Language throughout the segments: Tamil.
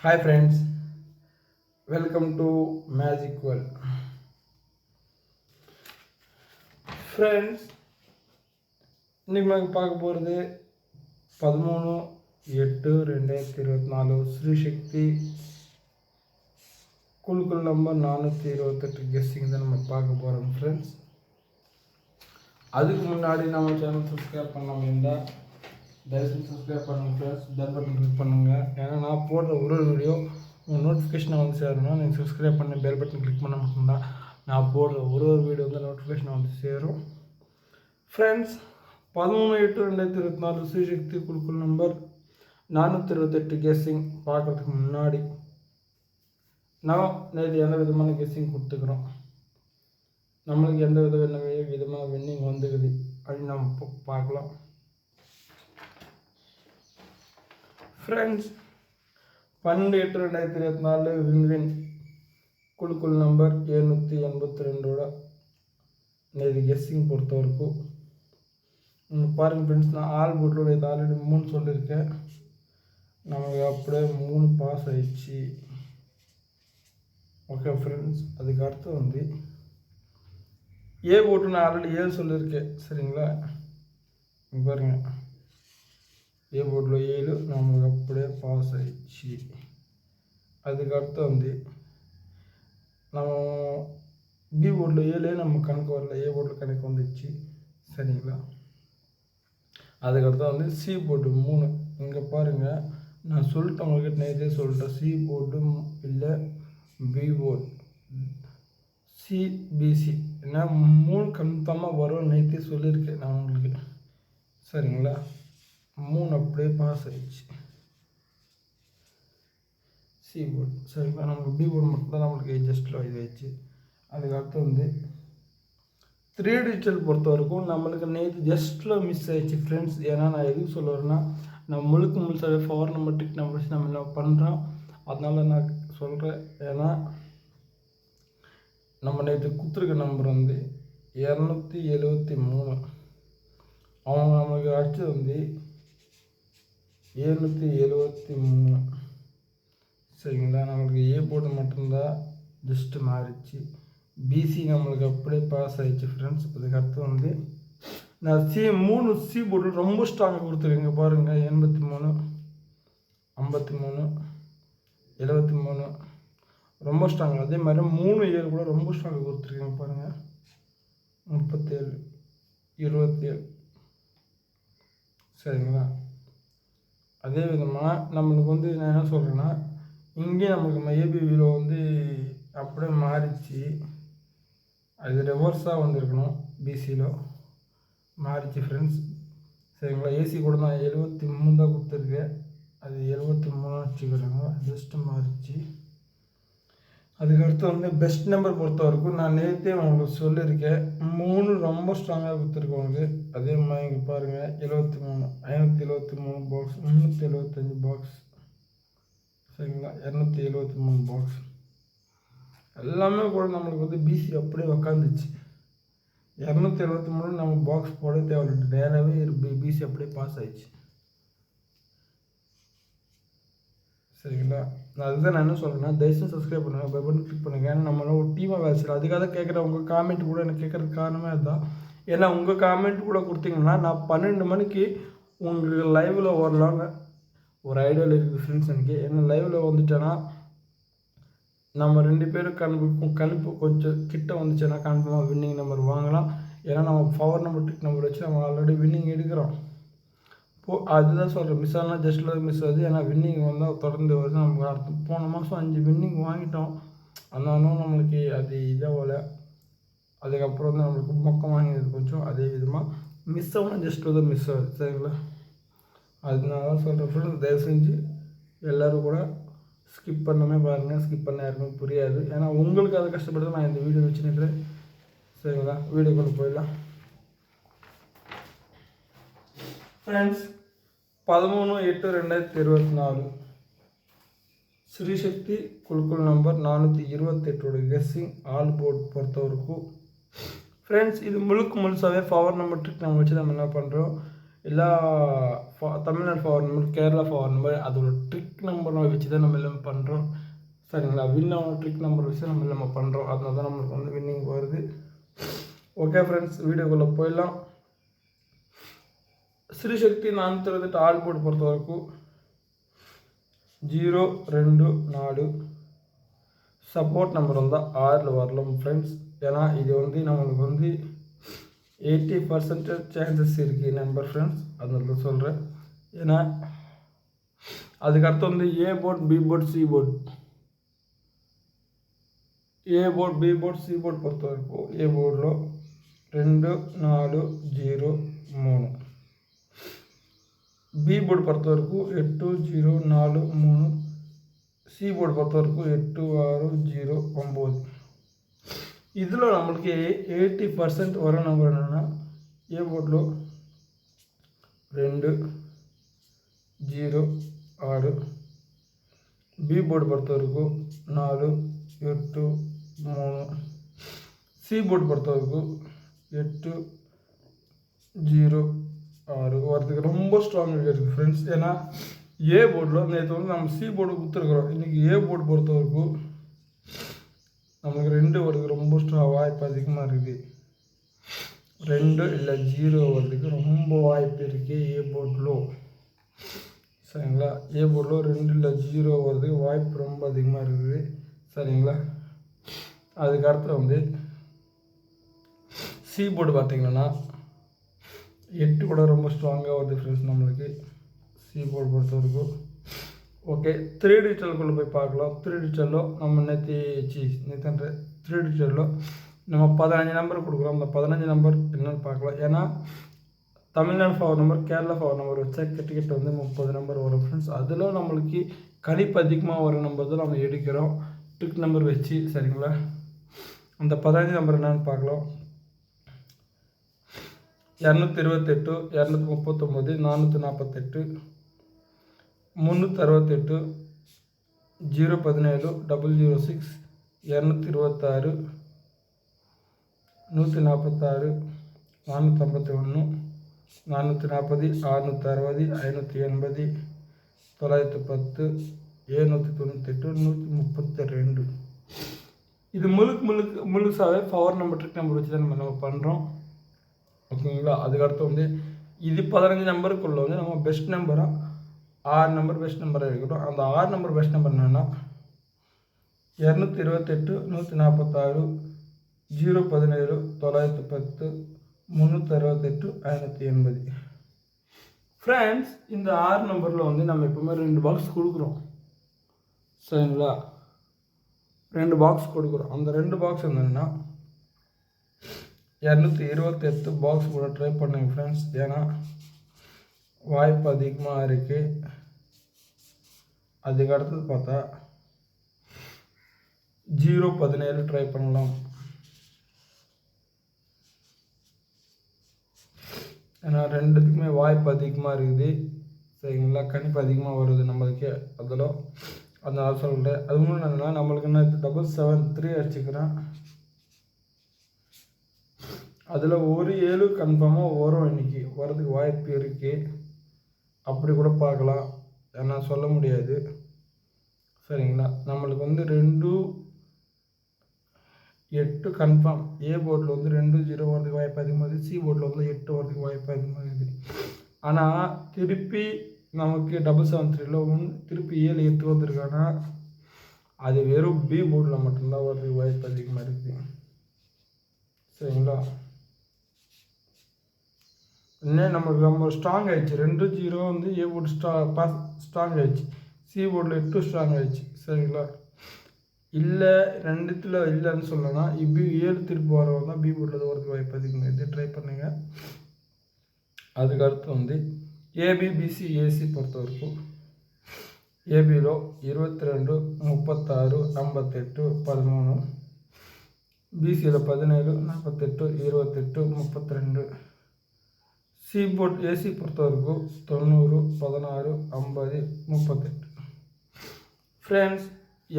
Hi friends welcome to magic world friends இன்றைக்கி நாங்கள் பார்க்க போகிறது பதிமூணு எட்டு ரெண்டாயிரத்தி இருபத்தி நாலு ஸ்ரீசக்தி குழுக்கள் நம்பர் நானூற்றி இருபத்தெட்டு கெஸ்டிங் தான் நம்ம பார்க்க போகிறோம் ஃப்ரெண்ட்ஸ் அதுக்கு முன்னாடி நம்ம சேனல் சப்ஸ்கிரைப் பண்ணாமல் இருந்தால் தயவுசெய்து சப்ஸ்கிரைப் பண்ணுங்கள் ஃப்ரெண்ட்ஸ் பெல் பட்டன் கிளிக் பண்ணுங்கள் ஏன்னா நான் போடுற ஒரு ஒரு வீடியோ உங்கள் நோட்டிஃபிகேஷனை வந்து சேரணும் நீங்கள் சப்ஸ்கிரைப் பண்ணி பெல் பட்டன் கிளிக் பண்ண மட்டும்தான் நான் போடுற ஒரு ஒரு வீடியோ வந்து நோட்டிஃபிகேஷன் வந்து சேரும். ஃப்ரெண்ட்ஸ் பதிமூணு எட்டு ரெண்டாயிரத்தி இருபத்தி நாலு ஸ்ரீசக்தி குழுக்கள் நம்பர் நானூற்றி இருபத்தெட்டு கெஸ்ஸிங் பார்க்குறதுக்கு முன்னாடி நான் நேற்று எந்த விதமான கெஸ்ஸிங் கொடுத்துக்கிறோம்? நம்மளுக்கு எந்த வித விதமான வின்னிங் வந்துக்குது அப்படின்னு நம்ம பார்க்கலாம். ஃப்ரெண்ட்ஸ் பன்னெண்டு எட்டு ரெண்டாயிரத்தி இருபத்தி நாலு விண்வின் குழுக்குள் நம்பர் எழுநூற்றி எண்பத்தி ரெண்டோட நேற்று கெஸ்ஸிங் பொறுத்த வரைக்கும் பாருங்க ஃப்ரெண்ட்ஸ் நான் ஆல் போட்டில் இது ஆல்ரெடி மூணு சொல்லியிருக்கேன். நமக்கு அப்படியே மூணு பாஸ் ஆயிடுச்சு. ஓகே ஃப்ரெண்ட்ஸ் அதுக்கு அடுத்து வந்து ஏ போட்டு நான் ஆல்ரெடி ஏழு சொல்லியிருக்கேன். சரிங்களா? பாருங்கள் பாருங்க ஏ போர்டில் ஏழு நம்மளுக்கு அப்படியே பாஸ் ஆயிடுச்சு. அதுக்கு வந்து நம்ம பி போர்டில் ஏழு நம்ம கணக்கு வரல. ஏ போர்டில் கணக்கு வந்துடுச்சு சரிங்களா? அதுக்கடுத்து வந்து சி போர்டு மூணு. இங்கே பாருங்கள் நான் சொல்லிட்டேன் உங்கள்கிட்ட நேற்றே சொல்லிட்டேன். சி போர்டு இல்லை பி போர்டு சிபிசி ஏன்னா மூணு கன்ஃபார்மாக வரும். நேற்றே சொல்லியிருக்கேன் நான் உங்களுக்கு. சரிங்களா? மூணு அப்படியே பாஸ் ஆயிடுச்சு சி போர்டு சரிங்களா நமக்கு பி போர்டு மட்டும் தான் நம்மளுக்கு ஜஸ்ட்டில் இது ஆயிடுச்சு அதுக்கடுத்து வந்து த்ரீ டிஜிட்டல் பொறுத்த வரைக்கும் நம்மளுக்கு நேற்று ஜஸ்ட்டில் மிஸ் ஆயிடுச்சு ஃப்ரெண்ட்ஸ் ஏன்னா நான் எதுக்கு சொல்ல வரேன்னா நம்ம முழுக்க முழுசாகவே ஃபவர் நம்பர் டிக் நம்பர் வச்சு நம்ம என்ன பண்ணுறோம் அதனால நான் சொல்கிறேன் ஏன்னா நம்ம நேற்று கொடுத்துருக்க நம்பர் வந்து இரநூத்தி எழுவத்தி மூணு அவங்க நமக்கு அடிச்சது வந்து எழுநூற்றி எழுபத்தி மூணு. சரிங்களா? நம்மளுக்கு ஏ போர்டு மட்டும்தான் ஜஸ்ட்டு மாறிச்சு. பிசி நம்மளுக்கு அப்படியே பாஸ் ஆகிடுச்சு ஃப்ரெண்ட்ஸ் அதுக்கடுத்து வந்து நான் சி மூணு சி போர்டு ரொம்ப ஸ்ட்ராங்காக கொடுத்துருக்கீங்க. பாருங்கள் எண்பத்தி மூணு ஐம்பத்தி மூணு எழுபத்தி மூணு. ரொம்ப ஸ்ட்ராங் அதே மாதிரி மூணு ஏழு கூட ரொம்ப ஸ்ட்ராங்காக கொடுத்துருக்கீங்க. பாருங்கள் முப்பத்தேழு இருபத்தேழு சரிங்களா? அதே விதமாக நம்மளுக்கு வந்து நான் என்ன சொல்கிறேன்னா இங்கே நமக்கு ஏபிவியில் வந்து அப்படியே மாறிச்சு. அது ரிவர்ஸாக வந்திருக்கணும் பிசியில் மாறிச்சு ஃப்ரெண்ட்ஸ் சரிங்களா? ஏசி கூட நான் எழுபத்தி மூணு தான் கொடுத்துருக்கேன். அது எழுபத்தி மூணு வச்சுக்கிறாங்க ஜஸ்ட்டு மாறிச்சு. அதுக்கடுத்து வந்து பெஸ்ட் நம்பர் பொறுத்த வரைக்கும் நான் நேற்றே உங்களுக்கு சொல்லியிருக்கேன். மூணு ரொம்ப ஸ்ட்ராங்காக கொடுத்துருக்கேன் உங்களுக்கு அதே மாதிரி இங்கே பாருங்கள் எழுபத்தி மூணு ஐநூற்றி எழுபத்தி மூணு பாக்ஸ் முந்நூற்றி எழுபத்தஞ்சி பாக்ஸ் சரிங்களா? இரநூத்தி எழுபத்தி மூணு பாக்ஸ் எல்லாமே கூட நம்மளுக்கு வந்து பிசி அப்படியே உக்காந்துச்சு. இரநூத்தி எழுபத்தி மூணு நம்ம பாக்ஸ் போட தேவையில்லை. நேராகவே பிசி அப்படியே பாஸ் ஆயிடுச்சு. சரிங்களா? நான் அதுதான் நான் என்ன சொல்கிறேன்னா தயவுசெய்து சப்ஸ்கிரைப் பண்ணுங்கள் பெல் பட்டன் கிளிக் பண்ணுங்கள் ஏன்னா நம்மளால ஒரு டீமாக வேலை செய்யலாம் அதுக்காக தான் கேட்குறேன் உங்கள் காமெண்ட் கூட எனக்கு கேட்குறதுக்கு காரணமே அதுதான். ஏன்னா உங்கள் காமெண்ட் கூட கொடுத்தீங்கன்னா நான் பன்னெண்டு மணிக்கு உங்களுக்கு லைவில் வரலான்னு ஒரு ஐடியாவில் இருக்குது ஃப்ரெண்ட்ஸ் எனக்கு. என்ன லைவில் வந்துட்டேன்னா நம்ம ரெண்டு பேரும் கணிப்பு கணிப்பு கொஞ்சம் கிட்ட வந்துச்சுன்னா கன்ஃபார்மாக வின்னிங் நம்பர் வாங்கலாம். ஏன்னா நம்ம பவர் நம்பர் டிக் நம்பர் வச்சு நம்ம ஆல்ரெடி வின்னிங் எடுக்கிறோம். போ அதுதான் சொல்கிறேன் மிஸ் ஆனால் ஜஸ்ட்டில் மிஸ் ஆகுது. ஏன்னா வின்னிங் வந்தால் தொடர்ந்து வருது. நமக்கு அடுத்து போன மாதம் அஞ்சு வின்னிங் வாங்கிட்டோம். ஆனாலும் நம்மளுக்கு அது இதாகல அதுக்கப்புறம் வந்து நம்மளுக்கு மொக்கம் வாங்கினது கொஞ்சம் அதே விதமாக மிஸ் ஆகணும் ஜஸ்ட்டில் தான் மிஸ் ஆகுது. சரிங்களா? அதனால தான் சொல்கிறேன் ஃப்ரெண்ட்ஸ் தயவு செஞ்சு எல்லோரும் கூட ஸ்கிப் பண்ணமே பாருங்கள் ஸ்கிப் பண்ண யாருமே புரியாது. ஏன்னா உங்களுக்கு அதை கஷ்டப்பட்டு நான் இந்த வீடியோ வச்சு நிற்கிறேன் சரிங்களா? வீடியோ கொண்டு போயிடலாம். ஃப்ரெண்ட்ஸ் பதிமூணு எட்டு ரெண்டாயிரத்தி இருபத்தி நாலு. ஸ்ரீசக்தி குழுக்கள் நம்பர் நானூற்றி இருபத்தெட்டோட கெஸ்ஸிங் ஆல் போர்ட் பொறுத்தவரைக்கும். ஃப்ரெண்ட்ஸ் இது முழுக்க முழுசாகவே பவர் நம்பர் ட்ரிக் நம்ம வச்சு நம்ம என்ன பண்ணுறோம் எல்லா Tamil Nadu power number Kerala power number அதோட ட்ரிக் நம்பர் நம்பரை வச்சு தான் நம்ம எல்லாமே பண்ணுறோம் சரிங்களா? வின் ஆன ட்ரிக் நம்பர் வச்சு நம்ம நம்ம பண்ணுறோம் அதனால தான் நம்மளுக்கு வந்து வின்னிங் வருது. ஓகே ஃப்ரெண்ட்ஸ் வீடியோக்குள்ளே போயிடலாம். శ్రీశక్తి నాన్నతో ఆల్ పోటీ పొరత వరకు ஜீரோ ரெண்டு நாலு சப்போர்ட் நம்பர் வந்தால் ஆறில் வரலாம் ஃப்ரெண்ட்ஸ் ஏன்னா இது வந்து நம்மளுக்கு வந்து எயிட்டி பர்சன்டேஜ் சான்சஸ் இருக்குது நம்பர் ஃப்ரெண்ட்ஸ் அதனால தான் சொல்கிறேன் ஏன்னா அதுக்கடுத்து வந்து A board B board C board A board B board C board పొరత వరకు ఏ బోర్డులో రెండు నాలుగు జీరో మూడు బి బోర్డు పడత వరకు ఎట్టు జీరో నాలుగు మూడు సి బోర్డు పడత వరకు ఎట్టు ఆరు జీరో ఒంబది ఇందులో నమ్మకి ఎయిటీ పర్సెంట్ వర నంబర్ ఏ బోర్డులో? రెండు జీరో ఆరు. బి బోర్డు పడత వరకు నాలుగు ఎట్టు మూడు. సి బోర్డు పడత వరకు ఎట్టు జీరో வரதுக்கு ரொம்ப ஸ்ட்ராங் இருக்குது ஃப்ரெண்ட்ஸ் ஏன்னா ஏ போர்டில் நேற்று வந்து நம்ம சி போர்டு கொடுத்துருக்குறோம். இன்றைக்கி ஏ போர்டு பொறுத்த வரைக்கும் நமக்கு ரெண்டு வரதுக்கு ரொம்ப ஸ்ட்ராங் வாய்ப்பு அதிகமாக இருக்குது ரெண்டு இல்லை ஜீரோ வரதுக்கு ரொம்ப வாய்ப்பு இருக்குது ஏ போர்டில் சரிங்களா? ஏ போர்டில் ரெண்டு இல்லை ஜீரோ வரதுக்கு வாய்ப்பு ரொம்ப அதிகமாக இருக்குது சரிங்களா? அதுக்கு அடுத்து வந்து சி போர்டு பார்த்தீங்கன்னா எட்டு கூட ரொம்ப ஸ்ட்ராங்காக வருது ஃப்ரெண்ட்ஸ் நம்மளுக்கு. சி போர்டு பொறுத்த வரைக்கும். ஓகே த்ரீ டிஜிட்டல்குள்ளே போய் பார்க்கலாம். த்ரீ டிஜிட்டலில் நம்ம நேற்று சி நேற்று த்ரீ டிஜிட்டலில் நம்ம பதினஞ்சு நம்பர் கொடுக்குறோம். அந்த பதினஞ்சு நம்பர் என்னென்னு பார்க்கலாம். ஏன்னா Tamil Nadu power number Kerala power number வச்சா கிட்ட கிட்ட வந்து முப்பது நம்பர் வரும் ஃப்ரெண்ட்ஸ் அதில் நம்மளுக்கு கணிப்பு அதிகமாக வர நம்பர் தான் நம்ம எடுக்கிறோம். ட்ரிக் நம்பர் வச்சு சரிங்களா? அந்த பதினஞ்சு நம்பர் என்னென்னு பார்க்கலாம். இரநூத்தி இருபத்தெட்டு இரநூத்தி முப்பத்தொம்போது நானூற்றி நாற்பத்தெட்டு முந்நூற்றி அறுபத்தெட்டு ஜீரோ பதினேழு டபுள் ஜீரோ சிக்ஸ் இரநூத்தி இருபத்தாறு நூற்றி நாற்பத்தாறு நானூற்றி ஐம்பத்தி ஒன்று நானூற்றி நாற்பது அறுநூற்றி அறுபது ஐநூற்றி எண்பது தொள்ளாயிரத்தி பத்து ஏழ்நூற்றி தொண்ணூத்தெட்டு நூற்றி முப்பத்தி ரெண்டு இது முழுக்க முழுக்க முழுசாகவே பவர் நம்பர் ட்ரிக் நம்பர் வச்சு தான் நம்ம நம்ம பண்ணுறோம் ஓகேங்களா? அதுக்கடுத்து வந்து இது பதினஞ்சு நம்பருக்குள்ள வந்து நம்ம பெஸ்ட் நம்பராக ஆறு நம்பர் பெஸ்ட் நம்பராக இருக்கட்டும். அந்த ஆறு நம்பர் பெஸ்ட் நம்பர் என்னென்னா இரநூத்தி இருபத்தெட்டு நூற்றி நாற்பத்தாறு ஜீரோ பதினேழு தொள்ளாயிரத்தி பத்து முந்நூற்றி அறுபத்தெட்டு ஐநூற்றி எண்பது. ஃப்ரெண்ட்ஸ் இந்த ஆறு நம்பரில் வந்து நம்ம எப்பவுமே ரெண்டு பாக்ஸ் கொடுக்குறோம். சரிங்களா? ரெண்டு பாக்ஸ் கொடுக்குறோம். அந்த ரெண்டு பாக்ஸ் என்னென்னா இரநூத்தி இருபத்தெட்டு பாக்ஸ் கூட ட்ரை பண்ணுங்க ஃப்ரெண்ட்ஸ் ஏன்னா வாய்ப்பு அதிகமாக இருக்குது அதுக்கு அடுத்தது பார்த்தா ஜீரோ பதினேழு ட்ரை பண்ணலாம். ஏன்னா ரெண்டுத்துக்குமே வாய்ப்பு அதிகமாக இருக்குது. சரிங்களா? கணிப்பு அதிகமாக வருது நம்மளுக்கு. அதில் அதனால சொல்கிறேன் அது ஒன்றும் என்னன்னா நம்மளுக்கு என்ன டபுள் செவன் த்ரீ அடிச்சுக்கிறேன். அதில் ஒரு ஏழு கன்ஃபார்மாக வரும் இன்றைக்கி வரதுக்கு வாய்ப்பு இருக்குது அப்படி கூட பார்க்கலாம். ஏன்னா சொல்ல முடியாது. சரிங்களா? நம்மளுக்கு வந்து ரெண்டு எட்டு கன்ஃபார்ம் ஏ போர்டில் வந்து ரெண்டு ஜீரோ வரதுக்கு வாய்ப்பு அதிகமாக இருக்குது சி போர்டில் வந்து எட்டு வரதுக்கு வாய்ப்பு அதிகமாக இருக்குது ஆனால் திருப்பி நமக்கு டபுள் செவன் த்ரீல ஒன் திருப்பி ஏழு எட்டு வந்திருக்கானா? அது வெறும் பி போர்டில் மட்டும்தான் வரதுக்கு வாய்ப்பு அதிகமாக இருக்குது சரிங்களா? இன்னும் நம்மளுக்கு ரொம்ப ஸ்ட்ராங் ஆயிடுச்சு. ரெண்டு ஜீரோ வந்து ஏ போர்டு ஸ்ட்ரா பாஸ் ஸ்ட்ராங் ஆயிடுச்சு. சி போர்டில் எட்டு ஸ்ட்ராங் ஆயிடுச்சு. சரிங்களா? இல்லை ரெண்டுத்தில் இல்லைன்னு சொல்லலாம் இப்படி ஏழு திருப்பி வரவங்க தான் பி போர்டில் வரதுக்கு வாய்ப்பு அதிகமாக இது ட்ரை பண்ணுங்கள் அதுக்கடுத்து வந்து ஏபிபிசி ஏசி பொறுத்த வரைக்கும் ஏபிలో இருபத்தி ரெண்டு முப்பத்தாறு ஐம்பத்தெட்டு பதிமூணு. பிசியில் பதினேழு நாற்பத்தெட்டு இருபத்தெட்டு முப்பத்தி ரெண்டு சி போர்ட் ஏசி பொறுத்த வரைக்கும் தொண்ணூறு பதினாறு ஐம்பது முப்பத்தெட்டு. ஃப்ரெண்ட்ஸ்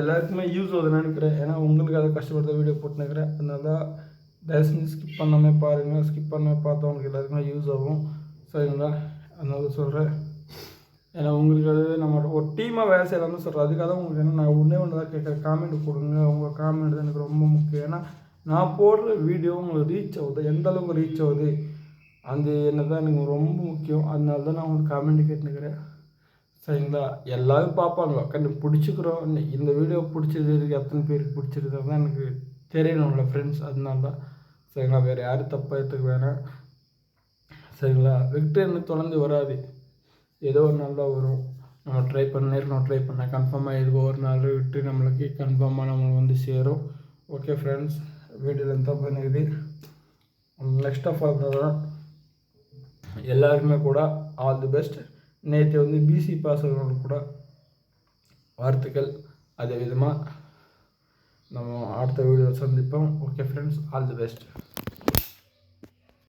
எல்லாருக்குமே யூஸ் ஆகுதுன்னு நினைக்கிறேன். ஏன்னா உங்களுக்கு அதை கஷ்டப்படுத்த வீடியோ போட்டுனுக்கிறேன் அதனால தான் தயவுசெஞ்சு ஸ்கிப் பண்ணாமல் பாருங்கள் ஸ்கிப் பண்ணாமல் பார்த்தவங்களுக்கு எல்லாருக்குமே யூஸ் ஆகும். சரிங்களா அதனால சொல்கிறேன் ஏன்னா உங்களுக்கு அது நம்ம ஒரு டீமாக வேலை செய்யலாம்னு சொல்கிறேன் அதுக்காக தான் உங்களுக்கு என்ன நான் ஒன்றே ஒன்று தான் கேட்குறேன். காமெண்ட் கொடுங்க. உங்கள் காமெண்ட் தான் எனக்கு ரொம்ப முக்கியம். ஏன்னா நான் போடுற வீடியோ உங்களுக்கு ரீச் ஆகுது. எந்த அளவுக்கு ரீச் ஆகுது? அந்த என்ன தான் எனக்கு ரொம்ப முக்கியம். அதனால தான் நான் உங்களுக்கு காமெண்ட் கேட்டுனுக்கிறேன் சரிங்களா? எல்லோரும் பார்ப்பாங்க. கண்டிப்பாக பிடிச்சிக்கிறோம். இந்த வீடியோ பிடிச்சது எத்தனை பேருக்கு பிடிச்சிருக்கிறது தான் எனக்கு தெரியணும்ல ஃப்ரெண்ட்ஸ் அதனால தான். சரிங்களா? வேறு யாரும் தப்பாக எடுத்துக்க வேணாம். சரிங்களா? விக்டர்னு தொடர்ந்து வராது. ஏதோ ஒரு நாள் தான் வரும். நம்ம ட்ரை பண்ண இருக்கணும் ட்ரை பண்ணேன் கன்ஃபார்மாக ஏதோ ஒரு நாள் விட்டு நம்மளுக்கு கன்ஃபார்மாக நம்மளுக்கு வந்து சேரும். ஓகே ஃப்ரெண்ட்ஸ் வீடியோவில் எந்த பண்ணுது நெக்ஸ்ட் ஆஃப் ஆல் தான் எல்லாருக்குமே கூட ஆல் தி பெஸ்ட் நேற்று வந்து பிசி பாஸ் கூட வாழ்த்துக்கள் அதே விதமாக நம்ம அடுத்த வீடியோ சந்திப்போம். Okay friends all the best